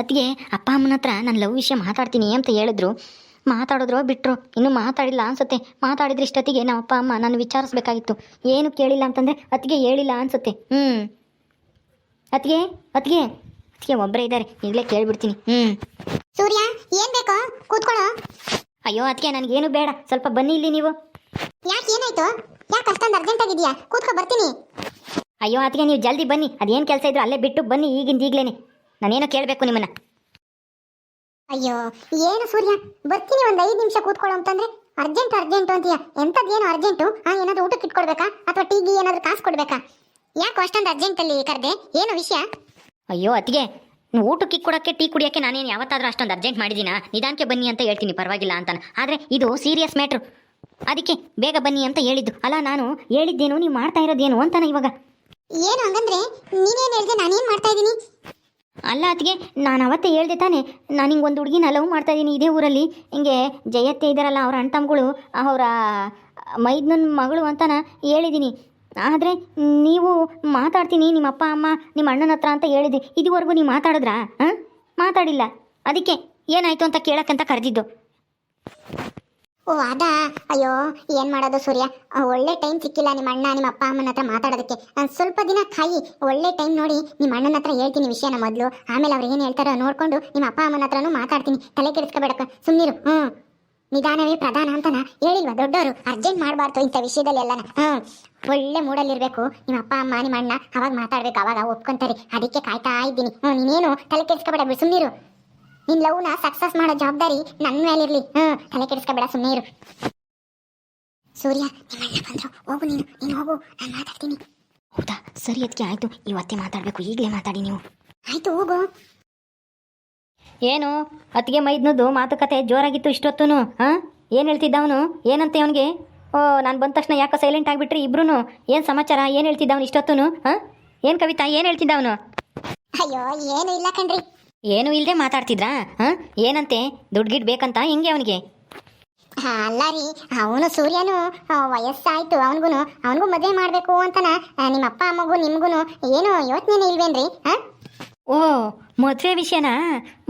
ಅತ್ತಿಗೆ ಅಪ್ಪ ಅಮ್ಮನ ಹತ್ರ ನಾನು ಲವ್ ವಿಷಯ ಮಾತಾಡ್ತೀನಿ ಅಂತ ಹೇಳಿದ್ರು. ಮಾತಾಡಿದ್ರು ಬಿಟ್ಟರು ಇನ್ನು ಮಾತಾಡಿಲ್ಲ ಅನ್ಸುತ್ತೆ. ಮಾತಾಡಿದ್ರೆ ಇಷ್ಟೊತ್ತಿಗೆ ನಮ್ಮ ಅಪ್ಪ ಅಮ್ಮ ನಾನು ವಿಚಾರಿಸ್ಬೇಕಾಗಿತ್ತು. ಏನು ಕೇಳಿಲ್ಲ ಅಂತಂದರೆ ಅತ್ತಿಗೆ ಹೇಳಿಲ್ಲ ಅನ್ಸುತ್ತೆ. ಹ್ಞೂ ಅತ್ತಿಗೆ ಅತ್ತಿಗೆ ಅತ್ತಿಗೆ ಒಬ್ಬರೇ ಇದ್ದಾರೆ. ಈಗಲೇ ಕೇಳಿಬಿಡ್ತೀನಿ. ಹ್ಞೂ ಸೂರ್ಯ ಏನ್ ಬೇಕೋ? ಕೂತ್ಕೊಳ್ಳೋ. ಅಯ್ಯೋ ಅದಕ್ಕೆ ನನಗೇನು ಬೇಡ. ಸ್ವಲ್ಪ ಬನ್ನಿ ಇಲ್ಲಿ ನೀವು. ಯಾಕೆ ಏನಾಯ್ತು? ಯಾಕೆ ಅಷ್ಟೊಂದು ಅರ್ಜೆಂಟ್ ಆಗಿದೆಯಾ ಕೂತ್ಕೊ ಬರ್ತೀನಿ. ಅಯ್ಯೋ ಅದಕ್ಕೆ ನೀವು ಜಲ್ದಿ ಬನ್ನಿ. ಅದೇನು ಕೆಲಸ ಇದ್ರು ಅಲ್ಲೇ ಬಿಟ್ಟು ಬನ್ನಿ ಈಗಿಂದ ಈಗಲೇ ನಾನೇನೋ ಕೇಳಬೇಕು ನಿಮ್ಮನ್ನ. ಅಯ್ಯೋ ಏನು ಸೂರ್ಯ? ಬರ್ತೀನಿ ಒಂದು ಐದು ನಿಮಿಷ ಕೂತ್ಕೊಳ್ಳೋ ಅಂತಂದ್ರೆ ಅರ್ಜೆಂಟ್ ಅರ್ಜೆಂಟ್ ಅಂತೀಯ? ಎಂಥದ್ದೇನು ಅರ್ಜೆಂಟು ಹಾಂ ಏನಾದರೂ ಊಟಕ್ಕೆ ಇಟ್ಕೊಡ್ಬೇಕಾ? ಅಥವಾ ಟೀಗಿ ಏನಾದರೂ ಕಾಸು ಕೊಡಬೇಕಾ? ಯಾಕೆ ಅಷ್ಟೊಂದು ಅರ್ಜೆಂಟಲ್ಲಿ ಕರೆದೆ? ಏನು ವಿಷಯ? ಅಯ್ಯೋ ಅತ್ತಿಗೆ ಊಟಕ್ಕೆ ಕೊಡೋಕ್ಕೆ ಟೀ ಕುಡಿಯೋಕ್ಕೆ ನಾನೇನು ಯಾವತ್ತಾದರೂ ಅಷ್ಟೊಂದು ಅರ್ಜೆಂಟ್ ಮಾಡಿದ್ದೀನ ನಿಧಾನಕ್ಕೆ ಬನ್ನಿ ಅಂತ ಹೇಳ್ತೀನಿ ಪರವಾಗಿಲ್ಲ ಅಂತಾನೆ. ಆದರೆ ಇದು ಸೀರಿಯಸ್ ಮ್ಯಾಟ್ರು ಅದಕ್ಕೆ ಬೇಗ ಬನ್ನಿ ಅಂತ ಹೇಳಿದ್ದು. ಅಲ್ಲ ನಾನು ಹೇಳಿದ್ದೇನು ನೀವು ಮಾಡ್ತಾ ಇರೋದೇನು ಅಂತಾನೆ ಇವಾಗ. ಏನು ಹಂಗಂದ್ರೆ ನೀನೇನು ಹೇಳಿದೆ ನಾನೇನು ಮಾಡ್ತಾ ಇದ್ದೀನಿ? ಅಲ್ಲ ಅದಕ್ಕೆ ನಾನು ಅವತ್ತೇ ಹೇಳ್ದೆ ತಾನೆ, ನಾನು ಹಿಂಗೆ ಒಂದು ಹುಡುಗಿನ ಲವ್ ಮಾಡ್ತಾ ಇದ್ದೀನಿ ಇದೇ ಊರಲ್ಲಿ. ಹಿಂಗೆ ಜಯತ್ತೆ ಇದ್ದಾರಲ್ಲ ಅವ್ರ ಅಣ್ಣ ತಮ್ಮಗಳು ಅವರ, ಮೈದ್ನನ್ ಮಗಳು ಅಂತನ ಹೇಳಿದ್ದೀನಿ ಆದರೆ ನೀವು ಮಾತಾಡ್ತೀನಿ, ನಿಮ್ಮ ಅಪ್ಪ, ಅಮ್ಮ, ನಿಮ್ಮ ಅಣ್ಣನ ಹತ್ರ ಅಂತ ಹೇಳಿದ್ದೆ ಇದುವರೆಗೂ ನೀವು ಮಾತಾಡಿದ್ರಾ? ಹಾಂ? ಮಾತಾಡಿಲ್ಲ. ಅದಕ್ಕೆ ಏನಾಯಿತು ಅಂತ ಕೇಳೋಕ್ಕಂತ ಕರೆದಿದ್ದು. ಓ, ಅದಾ? ಅಯ್ಯೋ, ಏನ್ ಮಾಡೋದು ಸೂರ್ಯ? ಒಳ್ಳೆ ಟೈಮ್ ಸಿಕ್ಕಿಲ್ಲ ನಿಮ್ಮ ಅಣ್ಣ, ನಿಮ್ಮ ಅಪ್ಪ ಅಮ್ಮನ ಹತ್ರ ಮಾತಾಡೋದಕ್ಕೆ. ಸ್ವಲ್ಪ ದಿನ ಕಾಯಿ, ಒಳ್ಳೆ ಟೈಮ್ ನೋಡಿ ನಿಮ್ಮ ಅಣ್ಣನ ಹತ್ರ ಹೇಳ್ತೀನಿ ವಿಷಯನ ಮೊದಲು. ಆಮೇಲೆ ಅವ್ರು ಏನು ಹೇಳ್ತಾರೋ ನೋಡ್ಕೊಂಡು ನಿಮ್ಮ ಅಪ್ಪ ಅಮ್ಮನ ಹತ್ರನೂ ಮಾತಾಡ್ತೀನಿ. ತಲೆ ಕೆಡಿಸ್ಕೋಬೇಡಕ್ಕ. ಸುಮ್ಮನಿರು ಹ್ಞೂ ನಿಧಾನವೇ ಪ್ರಧಾನ ಅಂತನ ಹೇಳಿಲ್ವಾ ದೊಡ್ಡವರು ಅರ್ಜೆಂಟ್ ಮಾಡಬಾರ್ದು ಇಂಥ ವಿಷಯದಲ್ಲಿ ಎಲ್ಲನ ಹ್ಞೂ ಒಳ್ಳೆ ಮೂಡಲ್ಲಿರಬೇಕು ನಿಮ್ಮ ಅಪ್ಪ ಅಮ್ಮ, ನಿಮ್ಮ ಅಣ್ಣ ಅವಾಗ ಮಾತಾಡ್ಬೇಕು, ಅವಾಗ ಒಪ್ಕೊಂತಾರೆ. ಅದಕ್ಕೆ ಕಾಯ್ತಾ ಇದ್ದೀನಿ. ಹ್ಞೂ ನೀನೇನು ತಲೆ ಕೆಡಿಸ್ಕೋಬೇಡ ಬಿಡು ಸುಮ್ಮನಿರು ನಿನ್ ಲವ್ನ ಸಕ್ಸಸ್ ಮಾಡೋ ಜವಾಬ್ದಾರಿ ನನ್ನ ಮೇಲಿರ್ಲಿ. ಹ್ಮ್ ತಲೆ ಕೆಡಿಸ್ಕೋಬೇಡ ಸುಮ್ಮನೆ ಇರು. ಸೂರ್ಯ ನಿಮ್ಮಣ್ಣ ಬಂದ್ರು. ಹೋಗು ನೀನು ನೀನು ಹೋಗು ನಾನು ಮಾತಾಡ್ತೀನಿ. ಹೌದಾ? ಸರಿ ಅದಕ್ಕೆ ಆಯ್ತು. ಇವತ್ತೇ ಮಾತಾಡಬೇಕು ಈಗಲೇ ಮಾತಾಡಿ ನೀವು. ಆಯ್ತು ಹೋಗು. ಏನು? ಅತ್ತಿಗೆ ಮೈದ್ನದ್ದು ಮಾತುಕತೆ ಜೋರಾಗಿತ್ತು ಇಷ್ಟೊತ್ತೂ ಹಾಂ? ಏನು ಹೇಳ್ತಿದ್ದ ಅವನು ಏನಂತೆ ಅವನಿಗೆ? ಓ ನಾನು ಬಂದ ತಕ್ಷಣ ಯಾಕೋ ಸೈಲೆಂಟ್ ಆಗಿಬಿಟ್ರಿ ಇಬ್ರು ಏನು ಸಮಾಚಾರ? ಏನು ಹೇಳ್ತಿದ್ದ ಅವನು ಇಷ್ಟೊತ್ತೂ ಹಾಂ? ಏನು ಕವಿತಾ? ಏನು ಹೇಳ್ತಿದ್ದ ಅವನು ಅಯ್ಯೋ ಏನು ಇಲ್ಲ ಕಣ್ರಿ. ಏನು ಇಲ್ಲದೆ ಮಾತಾಡ್ತಿದ್ರಾ? ಹಾಂ? ಏನಂತೆ? ದುಡ್ಡು ಗಿಡ್ ಬೇಕಂತ ಹೆಂಗೆ ಅವನಿಗೆ? ಹಾ, ಅಲ್ಲ ರೀ ಅವನು ಸೂರ್ಯನು ಆ, ವಯಸ್ಸಾಯ್ತು ಅವನಿಗೂ ಅವನಿಗೂ ಮದುವೆ ಮಾಡಬೇಕು ಅಂತನ ಆ, ನಿಮ್ಮ ಅಪ್ಪ ಅಮ್ಮಗೂ ನಿಮ್ಗೂ ಏನು ಯೋಚನೆ ಇಲ್ವೇನ್ರಿ ಹಾಂ? ಓ ಮದುವೆ ವಿಷಯನಾ?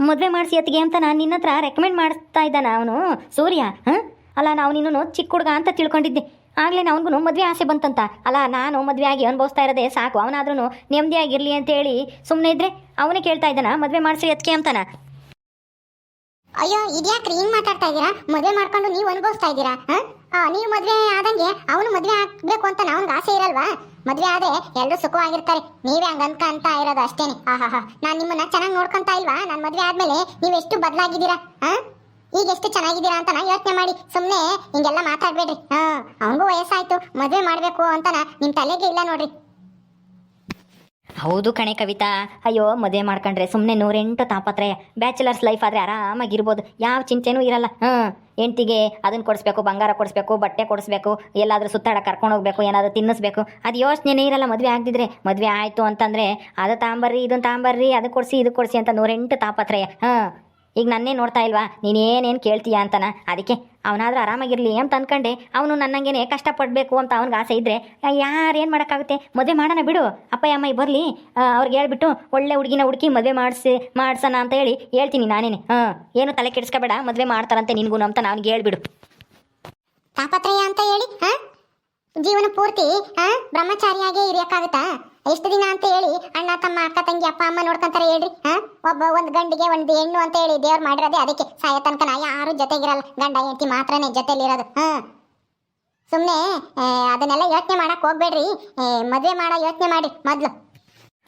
ಮದುವೆ ಮಾಡಿಸಿ ಅತ್ತಿಗೆ ಅಂತ ನಾನು ನಿನ್ನ ಹತ್ರ ರೆಕಮೆಂಡ್ ಮಾಡಿಸ್ತಾ ಇದ್ದಾನ ಅವನು ಸೂರ್ಯ? ಹಾಂ? ಅಲ್ಲ ನಾವು ನಿನ್ನೂ ಚಿಕ್ಕ ಹುಡುಗ ಅಂತ ತಿಳ್ಕೊಂಡಿದ್ದೆ. ಆಗಲೇ ಅವನಿಗೂ ಮದುವೆ ಆಸೆ ಬಂತಂತ. ಅಲ್ಲ, ನಾನು ಮದುವೆ ಆಗಿ ಅನುಭವಿಸ್ತಾ ಇರೋದೇ ಸಾಕು. ಅವನಾದ್ರೂ ನೆಮ್ಮದಿಯಾಗಿರಲಿ ಅಂತೇಳಿ ಸುಮ್ಮನೆ ಇದ್ರೆ ಅವನೇ ಕೇಳ್ತಾ ಇದ್ದಾನ, ಮದುವೆ ಮಾಡಿಸಿ ಅದಕ್ಕೆ ಅಂತಾನ. ಅಯ್ಯೋ, ಇದ್ಯಾಕ್ರಿ ಹಿಂಗ್ ಮಾತಾಡ್ತಾ ಇದ್ದೀರಾ? ಮದುವೆ ಮಾಡ್ಕೊಂಡು ನೀವು ಅನುಭವಿಸ್ತಾ ಇದ್ದೀರಾ ನೀವು ಮದುವೆ ಆದಂಗೆ ಅವನು ಮದುವೆ ಆಗ್ಬೇಕು ಅಂತ ಅವ್ನಿಗೆ ಆಸೆ ಇರಲ್ವಾ? ಮದುವೆ ಆದ್ರೆ ಎಲ್ಲರೂ ಸುಖವಾಗಿರ್ತಾರೆ ನೀವೇ ಹಂಗ ಅನ್ಕಂತ ಇರೋದು ಅಷ್ಟೇನೆ. ಆಹಾ ನಾನು ನಿಮ್ಮನ್ನ ಚೆನ್ನಾಗಿ ನೋಡ್ಕೊಂತ ಇಲ್ವಾ? ನಾನು ಮದುವೆ ಆದ್ಮೇಲೆ ನೀವು ಎಷ್ಟು ಬದಲಾಗಿದ್ದೀರಾ, ಹಾ? ಈಗ ಎಷ್ಟು ಚೆನ್ನಾಗಿದ್ದೀರಾ ಅಂತ ಯೋಚನೆ ಮಾಡಿ. ಸುಮ್ಮನೆ ಹಿಂಗೆಲ್ಲ ಮಾತಾಡ್ಬೇಡ್ರಿ. ಹಾ, ಅವನಿಗೂ ವಯಸ್ಸಾಯ್ತು, ಮದುವೆ ಮಾಡಬೇಕು ಅಂತನ ನಿಮ್ಮ ತಲೆಗೆ ಇಲ್ಲ ನೋಡ್ರಿ. ಹೌದು ಕಣೆ ಕವಿತಾ. ಅಯ್ಯೋ, ಮದುವೆ ಮಾಡ್ಕೊಂಡ್ರೆ ಸುಮ್ಮನೆ ನೂರೆಂಟು ತಾಪತ್ರಯ. ಬ್ಯಾಚುಲರ್ಸ್ ಲೈಫ್ ಆದರೆ ಆರಾಮಾಗಿರ್ಬೋದು. ಯಾವ ಚಿಂತೆನೂ ಇರಲ್ಲ. ಹಾಂ, ಹೆಂಡ್ತಿಗೆ ಅದನ್ನು ಕೊಡಿಸ್ಬೇಕು, ಬಂಗಾರ ಕೊಡಿಸ್ಬೇಕು, ಬಟ್ಟೆ ಕೊಡಿಸ್ಬೇಕು, ಎಲ್ಲಾದರೂ ಸುತ್ತಾಡ ಕರ್ಕೊಂಡು ಹೋಗ್ಬೇಕು, ಏನಾದರೂ ತಿನ್ನಿಸ್ಬೇಕು. ಅದು ಯೋಚನೆನೇ ಇರಲ್ಲ ಮದುವೆ ಆಗದಿದ್ರೆ. ಮದುವೆ ಆಯಿತು ಅಂತಂದರೆ ಅದು ತಾಂಬರ್ರಿ ಇದನ್ನು ತಾಂಬರ್ರಿ ಅದು ಕೊಡಿಸಿ ಇದು ಕೊಡಿಸಿ ಅಂತ ನೂರೆಂಟು ತಾಪತ್ರಯ. ಹಾಂ ಈಗ ನನ್ನೇ ನೋಡ್ತಾ ಇಲ್ವಾ? ನೀನೇನೇನು ಕೇಳ್ತೀಯಾ ಅಂತನ? ಅದಕ್ಕೆ ಅವನಾದ್ರೂ ಆರಾಮಾಗಿರಲಿ ಅಂತ ಅಂದ್ಕೊಂಡೆ ಅವನು ನನ್ನಂಗೇನೆ ಕಷ್ಟಪಡಬೇಕು ಅಂತ ಅವ್ನಿಗೆ ಆಸೆ ಇದ್ದರೆ ಯಾರೇನು ಮಾಡೋಕ್ಕಾಗುತ್ತೆ? ಮದುವೆ ಮಾಡೋಣ ಬಿಡು. ಅಪ್ಪ ಅಮ್ಮ ಬರಲಿ. ಅವ್ರಿಗೆ ಹೇಳ್ಬಿಟ್ಟು ಒಳ್ಳೆ ಹುಡುಗಿನ ಹುಡುಕಿ ಮದುವೆ ಮಾಡಿಸಿ ಮಾಡ್ಸೋಣ ಅಂತ ಹೇಳಿ ಹೇಳ್ತೀನಿ ನಾನೇನೆ. ಹಾಂ, ಏನು ತಲೆ ಕೆಡಿಸ್ಕೋಬೇಡ. ಮದುವೆ ಮಾಡ್ತಾರಂತೆ ನಿನಗೂ ಅಂತ ಅವ್ನಿಗೆ ಹೇಳ್ಬಿಡು. ತಾಪತ್ರಯ ಅಂತ ಹೇಳಿ, ಹಾ? ಜೀವನ ಪೂರ್ತಿ ಹಾ ಬ್ರಹ್ಮಚಾರಿಯಾಗೇ ಇರಿಯಕ್ಕಾಗುತ್ತಾ? ಎಷ್ಟು ದಿನ ಅಂತ ಹೇಳಿ ಅಣ್ಣ, ತಮ್ಮ, ಅಕ್ಕ, ತಂಗಿ, ಅಪ್ಪ, ಅಮ್ಮ ನೋಡ್ಕೊಂತಾರೆ ಹೇಳ್ರಿ ಒಬ್ಬ ಒಂದು ಗಂಡಿಗೆ ಒಂದು ಹೆಣ್ಣು ಅಂತ ಹೇಳಿ ದೇವ್ರು ಮಾಡಿರೋದೇ ಅದಕ್ಕೆ ಸಾಯ ತನಕ ನಾ ಯಾರು ಜೊತೆಗಿರಲ್ಲ, ಗಂಡ, ಹೆಂಡತಿ ಮಾತ್ರನೇ ಜೊತೆಲಿರೋದು ಹಾ ಸುಮ್ಮನೆ ಅದನ್ನೆಲ್ಲ ಯೋಚನೆ ಮಾಡಕ್ ಹೋಗ್ಬೇಡ್ರಿ ಮದುವೆ ಮದ್ವೆ ಮಾಡೋ ಯೋಚನೆ ಮಾಡಿ, ಮೊದ್ಲು.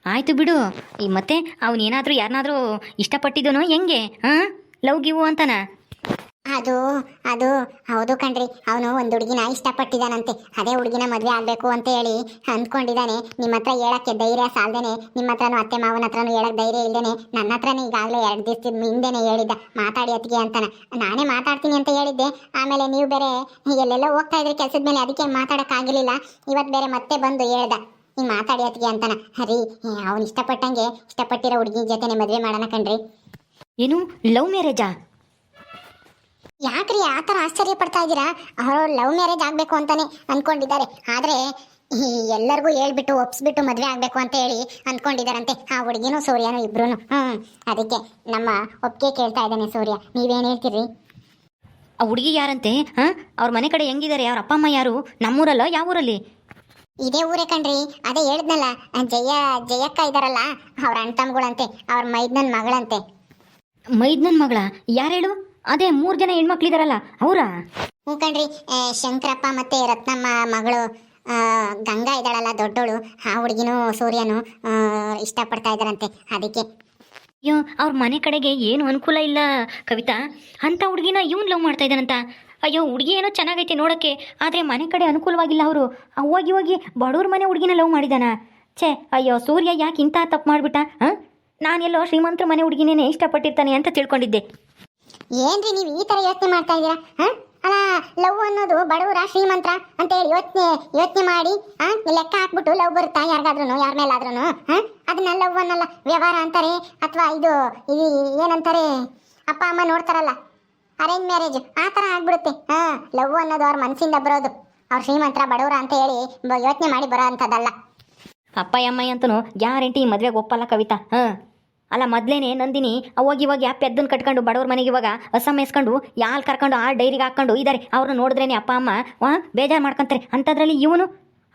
ಆಯಿತು ಬಿಡು, ಈ ಮತ್ತೆ ಅವನೇನಾದರೂ ಯಾರನ್ನಾದರೂ ಇಷ್ಟಪಟ್ಟಿದ್ದನು ಹೆಂಗೆ ಹಾಂ ಲವ್ ಗಿವು ಅಂತನ? ಅದು ಅದು, ಹೌದು ಕಣ್ರಿ. ಅವನು ಒಂದು ಹುಡುಗಿನ ಇಷ್ಟಪಟ್ಟಿದ್ದಾನಂತೆ. ಅದೇ ಹುಡುಗಿನ ಮದುವೆ ಆಗಬೇಕು ಅಂತ ಹೇಳಿ ಅಂದ್ಕೊಂಡಿದ್ದಾನೆ. ನಿಮ್ಮ ಹತ್ರ ಹೇಳಕ್ಕೆ ಧೈರ್ಯ ಸಾಲ್ದೇನೆ. ನಿಮ್ಮ ಹತ್ರನೂ ಅತ್ತೆ ಮಾವನ ಹತ್ರನೂ ಹೇಳಕ್ ಧೈರ್ಯ ಇಲ್ದೇನೆ. ನನ್ನ ಹತ್ರನೇ ಈಗಾಗಲೇ ಎರಡು ದಿವಸದ ಹಿಂದೆನೇ ಹೇಳಿದ್ದ. ಮಾತಾಡಿ ಅತ್ತಿಗೆ ಅಂತಾನೆ. ನಾನೇ ಮಾತಾಡ್ತೀನಿ ಅಂತ ಹೇಳಿದ್ದೆ. ಆಮೇಲೆ ನೀವು ಬೇರೆ ಎಲ್ಲೆಲ್ಲೋ ಹೋಗ್ತಾ ಇದ್ರಿ ಕೆಲಸದ ಮೇಲೆ, ಅದಕ್ಕೆ ಮಾತಾಡೋಕ್ಕಾಗಲಿಲ್ಲ ಇವತ್ತು ಬೇರೆ ಮತ್ತೆ ಬಂದು ಹೇಳ್ದ. ಹಿಂಗೆ ಮಾತಾಡಿ ಅತ್ತಿಗೆ ಅಂತಾನ. ಹರಿ ಅವ್ನು ಇಷ್ಟಪಟ್ಟಂಗೆ ಇಷ್ಟಪಟ್ಟಿರೋ ಹುಡುಗಿ ಜೊತೆನೆ ಮದುವೆ ಮಾಡೋಣ ಕಣ್ರಿ. ಏನು, ಲವ್ ಮ್ಯಾರೇಜಾ? ಯಾಕ್ರಿ ಆ ಥರ ಆಶ್ಚರ್ಯ ಪಡ್ತಾ ಇದ್ದೀರಾ? ಅವರು ಲವ್ ಮ್ಯಾರೇಜ್ ಆಗಬೇಕು ಅಂತಾನೆ ಅಂದ್ಕೊಂಡಿದ್ದಾರೆ ಆದರೆ ಎಲ್ಲರಿಗೂ ಹೇಳ್ಬಿಟ್ಟು ಒಪ್ಸ್ಬಿಟ್ಟು ಮದುವೆ ಆಗಬೇಕು ಅಂತ ಹೇಳಿ ಅಂದ್ಕೊಂಡಿದ್ದಾರಂತೆ ಆ ಹುಡುಗಿನೂ ಸೂರ್ಯನೂ ಇಬ್ರು ಹ್ಞೂ ಅದಕ್ಕೆ ನಮ್ಮ ಒಪ್ಪಿಗೆ ಕೇಳ್ತಾ ಇದ್ದಾನೆ ಸೂರ್ಯ. ನೀವೇನು ಹೇಳ್ತೀರಿ? ಆ ಹುಡುಗಿ ಯಾರಂತೆ? ಹಾಂ? ಅವ್ರ ಮನೆ ಕಡೆ ಹೆಂಗಿದ್ದಾರೆ? ಅವ್ರ ಅಪ್ಪ ಅಮ್ಮ ಯಾರು? ನಮ್ಮೂರಲ್ಲ ಯಾವ ಊರಲ್ಲಿ ಇದೇ ಊರೇ ಕಣ್ರಿ. ಅದೇ ಹೇಳಿದ್ನಲ್ಲ ಜಯ ಜಯಕ್ಕ ಇದಾರಲ್ಲ ಅವ್ರ ಅಣ್ಣ ತಮ್ಗಳಂತೆ ಅವ್ರ ಮೈದ್ನನ್ ಮಗಳಂತೆ. ಮೈದ್ನನ್ ಮಗಳ? ಯಾರು ಹೇಳು ಅದೇ ಮೂರು ಜನ ಹೆಣ್ಮಕ್ಳಿದಾರಲ್ಲ ಅವರಾ? ಹ್ಞೂ ಕಣ್ರಿ. ಆ, ಶಂಕರಪ್ಪ ಮತ್ತೆ ರತ್ನಮ್ಮ ಮಗಳು ಆ, ಗಂಗಾ ಇದ್ದಾಳಲ್ಲ ದೊಡ್ಡೋಳು ಆ ಹುಡುಗಿನೂ ಸೂರ್ಯನು ಆ, ಇಷ್ಟಪಡ್ತಾ ಇದ್ದಾರಂತೆ. ಅದಕ್ಕೆ. ಅಯ್ಯೋ ಅವ್ರ ಮನೆ ಕಡೆಗೆ ಏನು ಅನುಕೂಲ ಇಲ್ಲ ಕವಿತಾ. ಅಂಥ ಹುಡುಗಿನ ಇವನ್ ಲವ್ ಮಾಡ್ತಾ ಇದ್ದಾನಂತ. ಅಯ್ಯೋ ಹುಡುಗಿ ಏನೋ ಚೆನ್ನಾಗೈತೆ ನೋಡೋಕ್ಕೆ ಆದರೆ ಮನೆ ಕಡೆ ಅನುಕೂಲವಾಗಿಲ್ಲ ಅವರು. ಹೋಗಿ ಹೋಗಿ ಬಡವ್ರ ಮನೆ ಹುಡುಗಿನ ಲವ್ ಮಾಡಿದಾನ. ಛೇ ಅಯ್ಯೋ ಸೂರ್ಯ ಯಾಕೆ ಇಂಥ ತಪ್ಪು ಮಾಡಿಬಿಟ್ಟ ಹಾಂ? ನಾನೆಲ್ಲೋ ಶ್ರೀಮಂತರ ಮನೆ ಹುಡುಗಿನೇ ಇಷ್ಟಪಟ್ಟಿರ್ತಾನೆ ಅಂತ ತಿಳ್ಕೊಂಡಿದ್ದೆ. ಏನ್ರಿ ನೀವು ಈ ತರ ಯೋಚನೆ ಮಾಡ್ತಾ ಇದ್ದೀರಾ, ಹಾ? ಅಲ್ಲ ಲವ್ ಅನ್ನೋದು ಬಡವರ ಶ್ರೀಮಂತ್ರ ಅಂತ ಹೇಳಿ ಯೋಚನೆ ಯೋಚನೆ ಮಾಡಿ ಲೆಕ್ಕ ಹಾಕ್ಬಿಟ್ಟು ಲವ್ ಬರುತ್ತಾ ಯಾರಿಗಾದ್ರೂ ಯಾರ ಮೇಲಾದ್ರೂ ಅದನ್ನ ಲವ್ ಅನ್ನಲ್ಲ, ವ್ಯವಹಾರ ಅಂತಾರೆ, ಅಥವಾ ಇದು ಇದು ಏನಂತಾರೆ, ಅಪ್ಪ, ಅಮ್ಮ ನೋಡ್ತಾರಲ್ಲ ಅರೇಂಜ್ ಮ್ಯಾರೇಜ್ ಆ ಥರ ಆಗ್ಬಿಡುತ್ತೆ, ಹಾ? ಲವ್ ಅನ್ನೋದು ಅವ್ರ ಮನಸ್ಸಿಂದ ಬರೋದು, ಅವ್ರ ಶ್ರೀಮಂತ್ರ ಬಡವರ ಅಂತ ಹೇಳಿ ಯೋಚನೆ ಮಾಡಿ ಬರೋ ಅಂಥದ್ದಲ್ಲ. ಅಪ್ಪ ಅಮ್ಮ ಅಂತೂ ಗ್ಯಾರಂಟಿ ಮದುವೆಗೆ ಒಪ್ಪಲ್ಲ ಕವಿತಾ, ಹಾಂ? ಅಲ್ಲ, ಮೊದ್ಲೇನೆ ನಂದಿನಿ, ಅವಾಗ ಇವಾಗ ಯಾ ಪೆದ್ದನ್ ಕಟ್ಕೊಂಡು ಬಡವ್ರ ಮನೆಗೆ ಇವಾಗ ಅಸಮ್ ಮೇಸ್ಕೊಂಡು ಯಾಲ್ ಕರ್ಕೊಂಡು ಆ ಡೈರಿಗೆ ಹಾಕೊಂಡು ಇದ್ದಾರೆ ಅವ್ರನ್ನ ನೋಡಿದ್ರೇನೆ ಅಪ್ಪ, ಅಮ್ಮ, ವಾ, ಬೇಜಾರು ಮಾಡ್ಕೊಂತಾರೆ. ಅಂಥದ್ರಲ್ಲಿ ಇವನು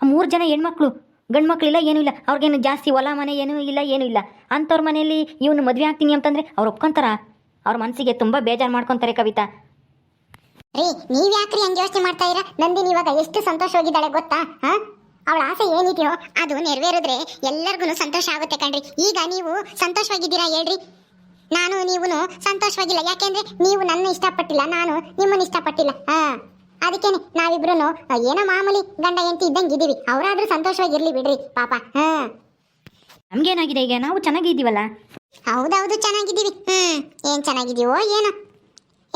ಮೂರು ಜನ ಹೆಣ್ಮಕ್ಳು ಗಂಡು ಮಕ್ಕಳಿಲ್ಲ ಏನೂ ಇಲ್ಲ. ಅವ್ರಿಗೇನು ಜಾಸ್ತಿ ಹೊಲ, ಮನೆ ಏನೂ ಇಲ್ಲ ಏನೂ ಇಲ್ಲ. ಅಂಥವ್ರ ಮನೆಯಲ್ಲಿ ಇವನು ಮದುವೆ ಆಗ್ತೀನಿ ಅಂತಂದರೆ ಅವ್ರು ಒಪ್ಕೊಂತಾರ? ಅವ್ರ ಮನಸ್ಸಿಗೆ ತುಂಬ ಬೇಜಾರು ಮಾಡ್ಕೊಂತಾರೆ ಕವಿತಾ. ರೀ ನೀವ್ ಯಾಕ್ರಿ ಹಂಗೆ ಯೋಚನೆ ಮಾಡ್ತಾ ಇರ ನಂದಿನಿ ಇವಾಗ ಎಷ್ಟು ಸಂತೋಷವಾಗಿದ್ದಾಳೆ ಗೊತ್ತಾ? ಹಾ? ಅವಳ ಆಸೆ ಏನಿದೆಯೋ ಅದು ನೆರವೇರಿದ್ರೆ ಎಲ್ಲರಿಗೂ ಸಂತೋಷ ಆಗುತ್ತೆ ಕಣ್ರಿ. ಈಗ ನೀವು ಸಂತೋಷವಾಗಿದ್ದೀರಾ ಹೇಳ್ರಿ? ನಾನು ನೀವು ಸಂತೋಷವಾಗಿಲ್ಲ. ಯಾಕೆಂದ್ರೆ ನೀವು ನನ್ನ ಇಷ್ಟಪಟ್ಟಿಲ್ಲ. ನಾನು ನಿಮ್ಮನ್ನ ಇಷ್ಟಪಟ್ಟಿಲ್ಲ. ಹಾ. ಅದಕ್ಕೇನೆ ನಾವಿಬ್ರು ಏನೋ ಮಾಮೂಲಿ ಗಂಡ ಹೆಂಡತಿ ಇದ್ದಂಗೆ ಇದ್ದೀವಿ ಅವರಾದ್ರೂ ಸಂತೋಷವಾಗಿರ್ಲಿ ಬಿಡ್ರಿ ಪಾಪ. ಹಾ. ನಮ್ಗೇನಾಗಿದೆ ಈಗ? ನಾವು ಚೆನ್ನಾಗಿದ್ದೀವಲ್ಲ? ಹೌದೌದು ಚೆನ್ನಾಗಿದ್ದೀವಿ. ಹ್ಮ್. ಏನ್ ಚೆನ್ನಾಗಿದೀವೋ ಏನೋ.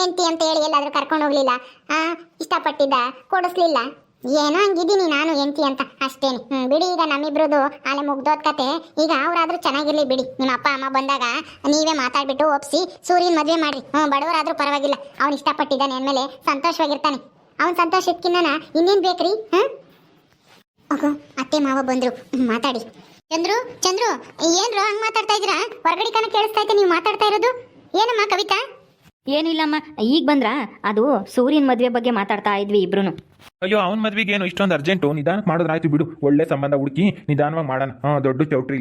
ಎಂತಿ ಅಂತ ಹೇಳಿ ಎಲ್ಲಾದ್ರೂ ಕರ್ಕೊಂಡು ಹೋಗ್ಲಿಲ್ಲ? ಆ ಇಷ್ಟಪಟ್ಟಿದ್ದ ಕೊಡಿಸ್ಲಿಲ್ಲ? ಏನೋ ಹಂಗಿದ್ದೀನಿ ನಾನು ಎಂತಿ ಅಂತ, ಅಷ್ಟೇನೆ. ಹ್ಮ್, ಬಿಡಿ ಈಗ ನಮ್ಮಿಬ್ರದು ಆಲೆ ಮುಗ್ದೋದ್ ಕತೆ. ಈಗ ಅವ್ರಾದ್ರೂ ಚೆನ್ನಾಗಿರ್ಲಿ ಬಿಡಿ. ನಿಮ್ಮ ಅಪ್ಪ, ಅಮ್ಮ ಬಂದಾಗ ನೀವೇ ಮಾತಾಡ್ಬಿಟ್ಟು ಒಪ್ಸಿ ಸೂರ್ಯನ್ ಮದ್ವೆ ಮಾಡ್ರಿ. ಹ್ಮ್, ಬಡವರಾದ್ರೂ ಪರವಾಗಿಲ್ಲ. ಅವ್ನು ಇಷ್ಟಪಟ್ಟಿದ್ದಾನೆ ಅಂದ್ಮೇಲೆ ಸಂತೋಷವಾಗಿರ್ತಾನೆ. ಅವ್ನ್ ಸಂತೋಷಕ್ಕಿನ್ನ ಇನ್ನೇನ್ ಬೇಕ್ರಿ? ಹ್ಮ್? ಅತ್ತೆ, ಮಾವ ಬಂದ್ರು. ಮಾತಾಡಿ. ಚಂದ್ರು ಚಂದ್ರು, ಏನ್ರು ಹಂಗ್ ಮಾತಾಡ್ತಾ ಇದೀರಾ ಹೊರಗಡೆ ಕಣ ಕೇಳಿಸ್ತಾ ಐತೆ ನೀವು ಮಾತಾಡ್ತಾ ಇರೋದು? ಏನಮ್ಮ ಕವಿತಾ? ಏನೂ ಇಲ್ಲಮ್ಮ ಈಗ ಬಂದ್ರಾ? ಅದು ಸೂರ್ಯನ ಮದ್ವೆ ಬಗ್ಗೆ ಮಾತಾಡ್ತಾ ಇದ್ವಿ ಇಬ್ರು ಅಯ್ಯೋ ಅವನ ಮದ್ವೆಗೆ ಏನು ಇಷ್ಟೊಂದು ಅರ್ಜೆಂಟು ನಿಧಾನಕ್ಕೆ ಮಾಡಿದ್ರಾಯ್ತು ಬಿಡು. ಒಳ್ಳೆ ಸಂಬಂಧ ಹುಡುಕಿ ನಿಧಾನವಾಗಿ ಮಾಡೋಣ. ಹಾಂ ದೊಡ್ಡ ಚೌಟ್ರಿ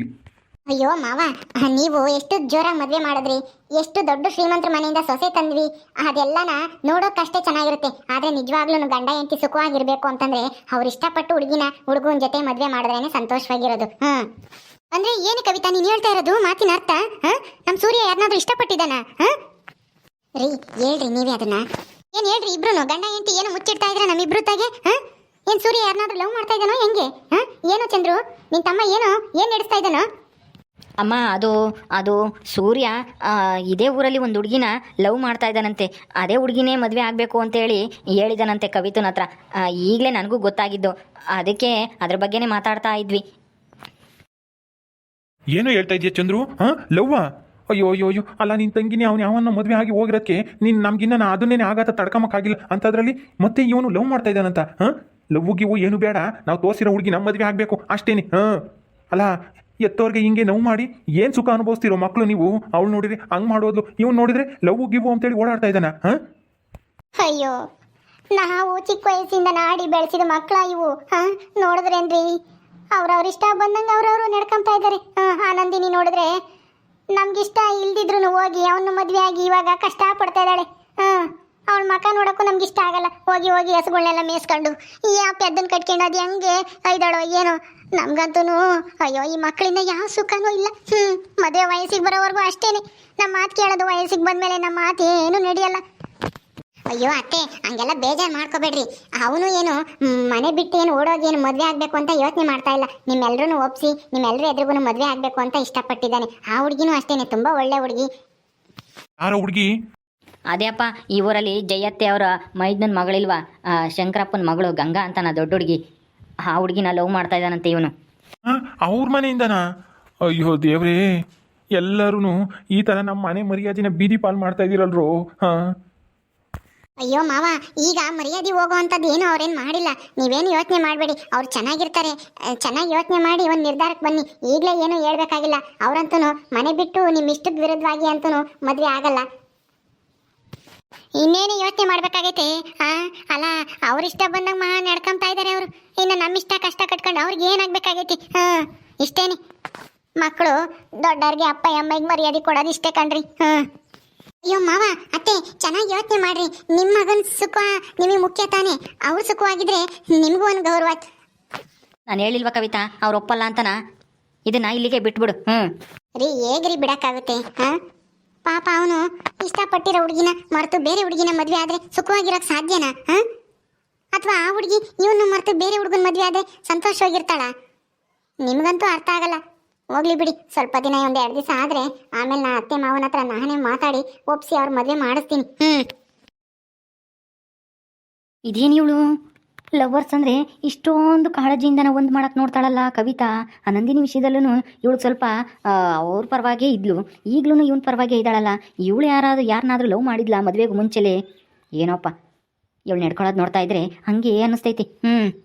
ಅಯ್ಯೋ ಮಾವ ನೀವು ಎಷ್ಟು ಜೋರಾಗಿ ಮದ್ವೆ ಮಾಡಿದ್ರಿ. ಎಷ್ಟು ದೊಡ್ಡ ಶ್ರೀಮಂತರ ಮನೆಯಿಂದ ಸೊಸೆ ತಂದ್ವಿ. ಅದೆಲ್ಲನ ನೋಡೋಕಷ್ಟೇ ಚೆನ್ನಾಗಿರುತ್ತೆ. ಆದ್ರೆ ನಿಜವಾಗ್ಲೂ ಗಂಡ ಹೆಂಡತಿ ಸುಖವಾಗಿರ್ಬೇಕು ಅಂತಂದ್ರೆ ಅವ್ರು ಇಷ್ಟಪಟ್ಟು ಹುಡುಗಿನ ಹುಡುಗನ ಜೊತೆ ಮದ್ವೆ ಮಾಡಿದ್ರೇನೆ ಸಂತೋಷವಾಗಿರೋದು. ಹ್ಮ್ ಅಂದ್ರೆ ಏನು ಕವಿತಾ ನೀನ್ ಹೇಳ್ತಾ ಇರೋದು ಮಾತಿನ ಅರ್ಥ? ಹ? ನಮ್ ಸೂರ್ಯ ಯಾರನ್ನಾದ್ರೂ ಇಷ್ಟಪಟ್ಟಿದ್ದಾನ? ಹ? ರೀ ಹೇಳ್ರಿ ನೀವೇ ಅದನ್ನ. ಏನ್ ಹೇಳ್ರಿ ಇಬ್ರು ಗಂಡ ಹೆಂಡತಿ ಏನು ಮುಚ್ಚಿಡ್ತಾ ಇದ್ರ ನಮ್ಮಿಬ್ರು ತಾಗೆ? ಹಾ? ಏನ್ ಸೂರ್ಯ ಯಾರನ್ನಾದ್ರೂ ಲವ್ ಮಾಡ್ತಾ ಇದ್ದಾನೋ ಹೆಂಗೆ? ಹ? ಏನು ಚಂದ್ರು? ನಿನ್ ತಮ್ಮ ಏನು? ಏನ್ ನಡೆಸ್ತಾ ಇದ್ದಾನೋ? ಅಮ್ಮ ಅದು ಅದು ಸೂರ್ಯ ಆ, ಇದೇ ಊರಲ್ಲಿ ಒಂದು ಹುಡುಗಿನ ಲವ್ ಮಾಡ್ತಾ ಇದ್ದಾನಂತೆ. ಅದೇ ಹುಡುಗಿನೇ ಮದುವೆ ಆಗಬೇಕು ಅಂತೇಳಿ ಹೇಳಿದಾನಂತೆ ಕವಿತನ ಹತ್ರ. ಈಗಲೇ ನನಗೂ ಗೊತ್ತಾಗಿದ್ದು. ಅದಕ್ಕೆ ಅದ್ರ ಬಗ್ಗೆನೇ ಮಾತಾಡ್ತಾ ಇದ್ವಿ. ಏನು ಹೇಳ್ತಾ ಇದೆಯಾ ಚಂದ್ರು? ಹಾಂ? ಲವ್ವಾ? ಅಯ್ಯೋ ಅಯ್ಯೋ ಅಯ್ಯೋ, ಅಲ್ಲ ನಿನ್ನ ತಂಗಿನಿ ಅವ್ನು ಯಾವನ್ನ ಮದುವೆ ಆಗಿ ಹೋಗಿರೋದಕ್ಕೆ ನೀನು ನಮ್ಗಿನ್ನ ನಾ ಅದನ್ನೇ ಆಗಾತ ತಡ್ಕೊಂಬಕ್ಕಾಗಿಲ್ಲ ಅಂತದ್ರಲ್ಲಿ ಮತ್ತೆ ಇವನು ಲವ್ ಮಾಡ್ತಾ ಇದ್ದಾನಂತ, ಹಾಂ? ಲವ್ ಗಿವು ಏನು ಬೇಡ. ನಾವು ತೋರಿಸಿರೋ ಹುಡುಗಿ ನಮ್ಮ ಮದುವೆ ಆಗಬೇಕು, ಅಷ್ಟೇನೆ, ಹಾಂ? ಅಲ್ಲ, ಎತ್ತೋರ್ಗೆ ಹಿಂಗೆ ನೋವು ಮಾಡಿ ಏನು ಸುಖ ಅನುಭವಿಸ್ತಿರೋ ಮಕ್ಕಳು ನೀವು? ಅವಳು ನೋಡಿದ್ರೆ ಹಂಗೆ ಮಾಡೋದು ಇವ್ನು ನೋಡಿದ್ರೆ ಲವ್ ಗಿವು ಅಂತೇಳಿ ಓಡಾಡ್ತಾ ಇದ್ದಾನ, ಹಾಂ? ಅಯ್ಯೋ, ನಾವು ಚಿಕ್ಕ ವಯಸ್ಸಿಂದ ನಾಡಿ ಬೆಳೆಸಿದ ಮಕ್ಕಳ ಇವು, ಹಾಂ? ನೋಡಿದ್ರೇನ್ರಿ? ಅವ್ರವ್ರ ಇಷ್ಟ ಬಂದಂಗೆ ಅವ್ರವ್ರು ನಡ್ಕೊಂತ ಇದ್ದಾರೆ ಆನಂದಿನಿ ನೋಡಿದ್ರೆ ನಮ್ಗಿಷ್ಟ ಇಲ್ದಿದ್ರು ಹೋಗಿ ಅವನು ಮದುವೆ ಆಗಿ ಇವಾಗ ಕಷ್ಟ ಪಡ್ತಾ ಇದ್ದಾಳೆ. ಹಾಂ ಅವಳ ಮಕ ನೋಡೋಕ್ಕೂ ನಮ್ಗೆ ಇಷ್ಟ ಆಗಲ್ಲ. ಹೋಗಿ ಹೋಗಿ ಹಸುಗಳನ್ನೆಲ್ಲ ಮೇಯಿಸ್ಕೊಂಡು, ಈ ಆ ಪೆದ್ದನ್ ಕಟ್ಕೊಂಡು ಅದು ಹೆಂಗೆ? ಐದಾಳೋ, ಏನೋ? ನಮ್ಗಂತೂ ಅಯ್ಯೋ, ಈ ಮಕ್ಕಳಿಂದ ಯಾವ ಸುಖನೂ ಇಲ್ಲ. ಹ್ಞೂ ಮದುವೆ ವಯಸ್ಸಿಗೆ ಬರೋವರೆಗೂ ಅಷ್ಟೇನೆ. ನಮ್ಮ ಮಾತು ಕೇಳೋದು ವಯಸ್ಸಿಗೆ ಬಂದಮೇಲೆ ನಮ್ಮ ಮಾತು ಏನೂ ನಡೆಯಲ್ಲ. ಅಯ್ಯೋ ಅತ್ತೆ ಹಂಗೆಲ್ಲ ಬೇಜಾರು ಮಾಡ್ಕೋಬೇಡ್ರಿ. ಅವನು ಏನು ಮನೆ ಬಿಟ್ಟು ಏನು ಓಡೋಗಿ ಏನು ಮದುವೆ ಆಗಬೇಕು ಅಂತ ಯೋಚನೆ ಮಾಡ್ತಾ ಇಲ್ಲ. ನಿಮ್ಮೆಲ್ಲರೂ ಒಪ್ಸಿ ನಿಮ್ಮೆಲ್ಲರೂ ಎದುರಿಗೂ ಮದುವೆ ಆಗಬೇಕು ಅಂತ ಇಷ್ಟಪಟ್ಟಿದ್ದಾನೆ. ಆ ಹುಡುಗಿನೂ ಅಷ್ಟೇನೆ ತುಂಬ ಒಳ್ಳೆ ಹುಡುಗಿ. ಯಾರೋ ಹುಡುಗಿ? ಅದೇ ಅಪ್ಪ ಈ ಊರಲ್ಲಿ ಜಯತ್ತೆ ಅವರ ಮೈದನ ಮಗಳಿಲ್ವಾ? ಆ, ಶಂಕರಪ್ಪನ ಮಗಳು ಗಂಗಾ ಅಂತ ನಾ ದೊಡ್ಡ ಹುಡುಗಿ. ಆ ಹುಡುಗಿನ ಲವ್ ಮಾಡ್ತಾ ಇದ್ದಾನಂತೆ ಇವನು. ಅವ್ರ ಮನೆಯಿಂದನಾ? ಅಯ್ಯೋ ದೇವ್ರೇ ಎಲ್ಲರೂ ಈ ಥರ ನಮ್ಮ ಮನೆ ಮರ್ಯಾದಿನ ಬೀದಿ ಪಾಲ್ ಮಾಡ್ತಾ ಇದ್ದೀರಲ್ರು ಹಾಂ. ಅಯ್ಯೋ ಮಾವ, ಈಗ ಮರ್ಯಾದೆ ಹೋಗುವಂಥದ್ದು ಏನು ಅವ್ರೇನು ಮಾಡಿಲ್ಲ. ನೀವೇನು ಯೋಚನೆ ಮಾಡಬೇಡಿ, ಅವ್ರು ಚೆನ್ನಾಗಿರ್ತಾರೆ. ಚೆನ್ನಾಗಿ ಯೋಚನೆ ಮಾಡಿ ಒಂದು ನಿರ್ಧಾರಕ್ಕೆ ಬನ್ನಿ. ಈಗಲೇ ಏನೂ ಹೇಳ್ಬೇಕಾಗಿಲ್ಲ. ಅವರಂತೂ ಮನೆ ಬಿಟ್ಟು ನಿಮ್ಮ ಇಷ್ಟದ ವಿರುದ್ಧವಾಗಿ ಅಂತೂ ಮದುವೆ ಆಗಲ್ಲ. ಇನ್ನೇನು ಯೋಚನೆ ಮಾಡ್ಬೇಕಾಗೈತೆ? ಹಾಂ ಅಲ್ಲ ಅವ್ರಿಷ್ಟ ಬಂದಾಗ ಮಹಾ ನಡ್ಕೊಂತಾ ಇದ್ದಾರೆ ಅವರು. ಇನ್ನು ನಮ್ಮ ಇಷ್ಟ ಕಷ್ಟ ಕಟ್ಕೊಂಡು ಅವ್ರಿಗೆ ಏನಾಗಬೇಕಾಗೈತಿ? ಹಾಂ, ಇಷ್ಟೇನೆ. ಮಕ್ಕಳು ದೊಡ್ಡವ್ರಿಗೆ ಅಪ್ಪ ಅಮ್ಮಗೆ ಮರ್ಯಾದೆ ಕೊಡೋದು ಇಷ್ಟೇ ಕಣ್ರಿ. ಹಾ. ಅಯ್ಯೋ ಮಾವ ಅತ್ತೆ ಚೆನ್ನಾಗಿ ಯೋಚನೆ ಮಾಡ್ರಿ. ನಿಮ್ಮ ಮಗನ ಸುಖ ನಿಮಗೆ ಮುಖ್ಯ ತಾನೆ. ಅವ್ರ ಸುಖವಾಗಿದ್ರೆ ನಿಮಗೂ ಒಂದು ಗೌರವ. ನಾನು ಹೇಳಿಲ್ವ ಕವಿತಾ ಅವ್ರು ಒಪ್ಪಲ್ಲ ಅಂತನ? ಇದನ್ನ ಇಲ್ಲಿಗೆ ಬಿಟ್ಬಿಡು ಹ್ಞೂ ರೀ ಹೇಗ್ರಿ ಬಿಡಕ್ಕಾಗುತ್ತೆ ಹಾ? ಪಾಪ ಅವನು ಇಷ್ಟಪಟ್ಟಿರೋ ಹುಡುಗಿನ ಮರೆತು ಬೇರೆ ಹುಡುಗಿನ ಮದುವೆ ಆದ್ರೆ ಸುಖವಾಗಿರೋಕ್ ಸಾಧ್ಯನಾ ಹಾ? ಅಥವಾ ಆ ಹುಡುಗಿ ಇವನು ಮರೆತು ಬೇರೆ ಹುಡುಗನ ಮದುವೆ ಆದ್ರೆ ಸಂತೋಷವಾಗಿರ್ತಾಳ? ನಿಮ್ಗಂತೂ ಅರ್ಥ ಆಗಲ್ಲ. ಹೋಗ್ಲಿ ಬಿಡಿ. ಸ್ವಲ್ಪ ದಿನ ಒಂದು ಎರಡು ದಿವಸ ಆದ್ರೆ ಆಮೇಲೆ ನಾ ಅತ್ತೆ ಮಾವನ ಹತ್ರ ನಾನೇ ಮಾತಾಡಿ ಒಪ್ಸಿ ಅವ್ರ ಮದ್ವೆ ಮಾಡಿಸ್ತೀನಿ. ಹ್ಮ್. ಇದೇನು ಇವಳು? ಲವರ್ಸ್ ಅಂದರೆ ಇಷ್ಟೊಂದು ಕಾಳಜಿಯಿಂದ ನಾವು ಒಂದು ಮಾಡಕ್ ನೋಡ್ತಾಳಲ್ಲ ಕವಿತಾ. ಆ ನಂದಿನಿ ವಿಷಯದಲ್ಲೂ ಇವಳು ಸ್ವಲ್ಪ ಅವ್ರ ಪರವಾಗೇ ಇದ್ಲು. ಈಗಲೂ ಇವನ್ ಪರವಾಗೇ ಇದ್ದಾಳಲ್ಲ. ಇವಳು ಯಾರಾದ್ರೂ ಯಾರನ್ನಾದ್ರೂ ಲವ್ ಮಾಡಿದ್ಲಾ ಮದುವೆಗೆ ಮುಂಚೆಲೆ? ಏನೋಪ್ಪ. ಇವಳು ನಡ್ಕೊಳ್ಳೋದು ನೋಡ್ತಾ ಇದ್ರೆ ಹಂಗೆ ಅನಿಸ್ತೈತಿ ಹ್ಞೂ